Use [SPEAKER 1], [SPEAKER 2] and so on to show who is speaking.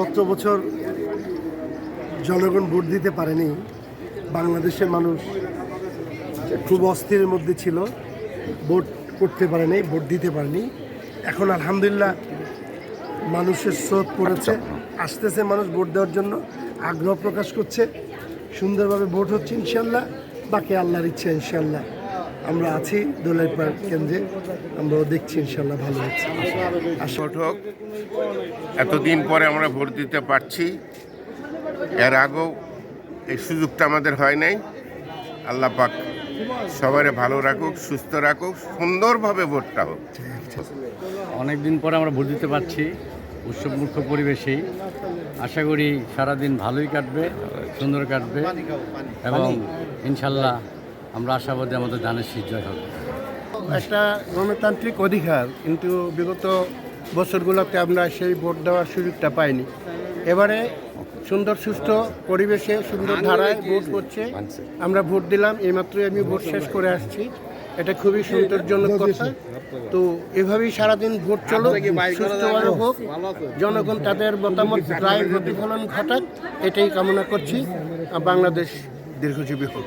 [SPEAKER 1] সতেরো বছর জনগণ ভোট দিতে পারেনি। বাংলাদেশের মানুষ খুব অস্থিরের মধ্যে ছিল। ভোট করতে পারেনি ভোট দিতে পারেনি। এখন আলহামদুলিল্লাহ মানুষের স্রোত পড়েছে। আসতেছে মানুষ ভোট দেওয়ার জন্য আগ্রহ প্রকাশ করছে। সুন্দরভাবে ভোট হচ্ছে ইনশাল্লাহ বাকি আল্লাহর ইচ্ছা ইনশাল্লাহ। আমরা আছি দোলাই দোলাইপাড় কেন্দ্রে। আমরাও দেখছি ইনশাল্লাহ ভালো হচ্ছে।
[SPEAKER 2] হোক এতদিন পরে আমরা ভোট দিতে পারছি। এর আগেও এই সুযোগটা আমাদের হয় নাই। আল্লাহ পাক সবারে ভালো রাখুক সুস্থ রাখুক সুন্দরভাবে ভোটটা হোক।
[SPEAKER 3] অনেক দিন পরে আমরা ভোট দিতে পারছি উৎসবমুক্ত পরিবেশেই। আশা করি সারাদিন ভালোই কাটবে সুন্দর কাটবে এবং ইনশাল্লাহ আমরা আশাবাদী আমাদের ধানের শীত জয় হবে।
[SPEAKER 4] একটা গণতান্ত্রিক অধিকার কিন্তু বিগত বছরগুলোতে আমরা সেই ভোট দেওয়ার সুযোগটা পাইনি। এবারে সুন্দর সুস্থ পরিবেশে সুন্দর ধারায় ভোট করছে আমরা ভোট দিলাম এইমাত্রই আমি ভোট শেষ করে আসছি। এটা খুবই সৌন্দর্যজনক কথা। তো এভাবেই সারাদিন ভোট চলো সুস্থভাবে হোক। জনগণ তাদের মতামত রায় প্রতিফলন ঘটাক এটাই কামনা করছি। আর বাংলাদেশ দীর্ঘজীবী হোক।